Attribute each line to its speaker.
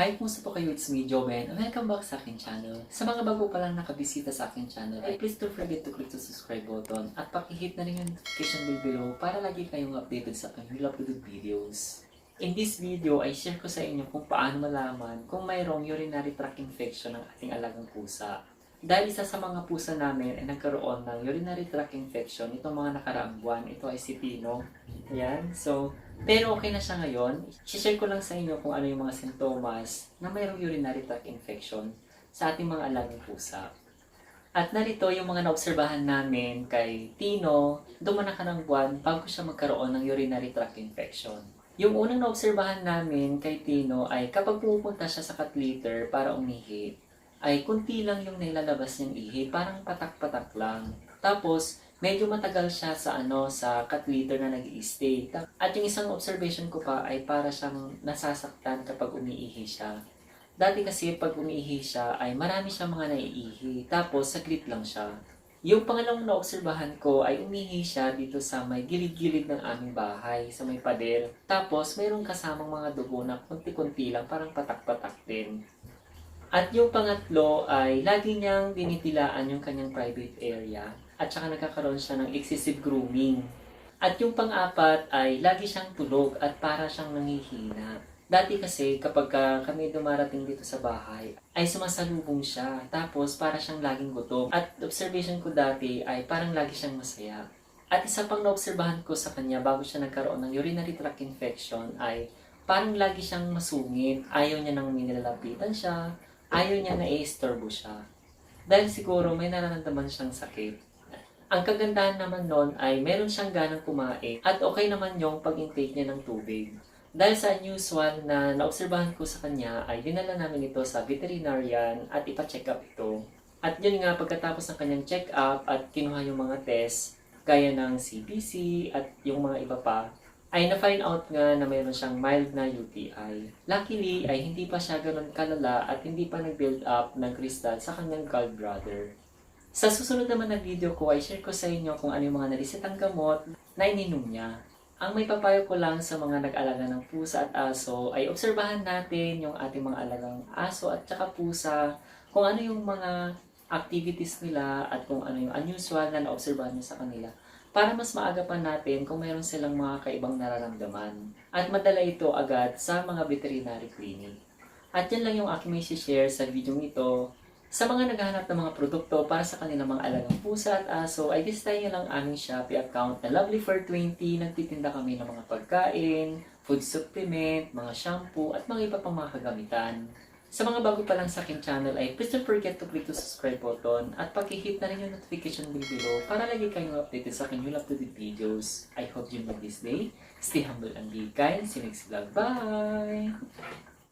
Speaker 1: Hi, kumusta po kayo? It's me, Joven. Welcome back sa aking channel. Sa mga bago pa lang nakabisita sa aking channel, ay please don't forget to click the subscribe button at pakihit na rin yung notification bell below para lagi kayong updated sa aking uploaded videos. In this video, ay share ko sa inyo kung paano malaman kung mayroong urinary tract infection ng ating alagang pusa. Dahil isa sa mga pusa namin ay nagkaroon ng urinary tract infection itong mga nakaraang buwan. Ito ay si Pino. Ayan. So, pero okay na siya ngayon. share ko lang sa inyo kung ano yung mga sintomas na mayroong urinary tract infection sa ating mga alagang pusa. At narito yung mga naobserbahan namin kay Tino dumanak ka ng buwan bago siya magkaroon ng urinary tract infection. Yung unang naobserbahan namin kay Tino ay kapag pumupunta siya sa cat litter para umihi, ay kunti lang yung nilalabas niyang ihi, parang patak-patak lang. Tapos, medyo matagal siya sa ano sa cat litter na nag stay At yung isang observation ko pa ay para siyang nasasaktan kapag umiihi siya. Dati kasi pag umiihi siya ay marami siyang mga naiihi. Tapos, saglit lang siya. Yung pangalawang naobserbahan ko ay umihi siya dito sa may gilid-gilid ng aming bahay, sa may pader. Tapos, mayroong kasamang mga dugo na kunti-kunti lang, parang patak-patak din. At yung pangatlo ay lagi niyang dinitilaan yung kanyang private area at saka nagkakaroon siya ng excessive grooming. At yung pang-apat ay lagi siyang tulog at para siyang nangihina. Dati kasi kapag ka kami dumarating dito sa bahay ay sumasalubong siya tapos para siyang laging gutom. At observation ko dati ay parang lagi siyang masaya. At isa pang naobserbahan ko sa kanya bago siya nagkaroon ng urinary tract infection ay parang lagi siyang masungit. Ayaw niya nang minilalapitan siya, ayaw niya na i-istorbo siya. Dahil siguro may nararamdaman siyang sakit. Ang kagandahan naman nun ay meron siyang ganang kumain at okay naman yung pag-intake niya ng tubig. Dahil sa unusual na naobserbahan ko sa kanya ay dinala namin ito sa veterinarian at ipa-check up ito. At yun nga pagkatapos ng kanyang check up at kinuha yung mga test gaya ng CBC at yung mga iba pa, ay na-find out nga na mayroon siyang mild na UTI. Luckily, ay hindi pa siya ganun kalala at hindi pa nag-build up ng kristal sa kanyang gallbladder. Sa susunod naman na video ko ay share ko sa inyo kung ano yung mga nalisitang gamot na ininom niya. Ang may papayo ko lang sa mga nag-alaga ng pusa at aso ay obserbahan natin yung ating mga alagang aso at saka pusa kung ano yung mga activities nila at kung ano yung unusual na naobserbahan niyo sa kanila para mas maaga pa natin kung mayroon silang mga kaibang nararamdaman at madala ito agad sa mga veterinary clinic. At yan lang yung aking may share sa video ito. Sa mga naghahanap ng mga produkto para sa kanilang mga alagang pusa at aso, ay visitahin nyo lang aming Shopee account na Lovely for 20. Nagtitinda kami ng mga pagkain, food supplement, mga shampoo, at mga iba pang mga kagamitan. Sa mga bago pa lang sa akin channel ay please don't forget to click the subscribe button at pakihit na rin yung notification bell below para lagi kayong updated sa aking new uploaded videos. I hope you enjoy this day. Stay humble and be kind. See you next vlog. Bye!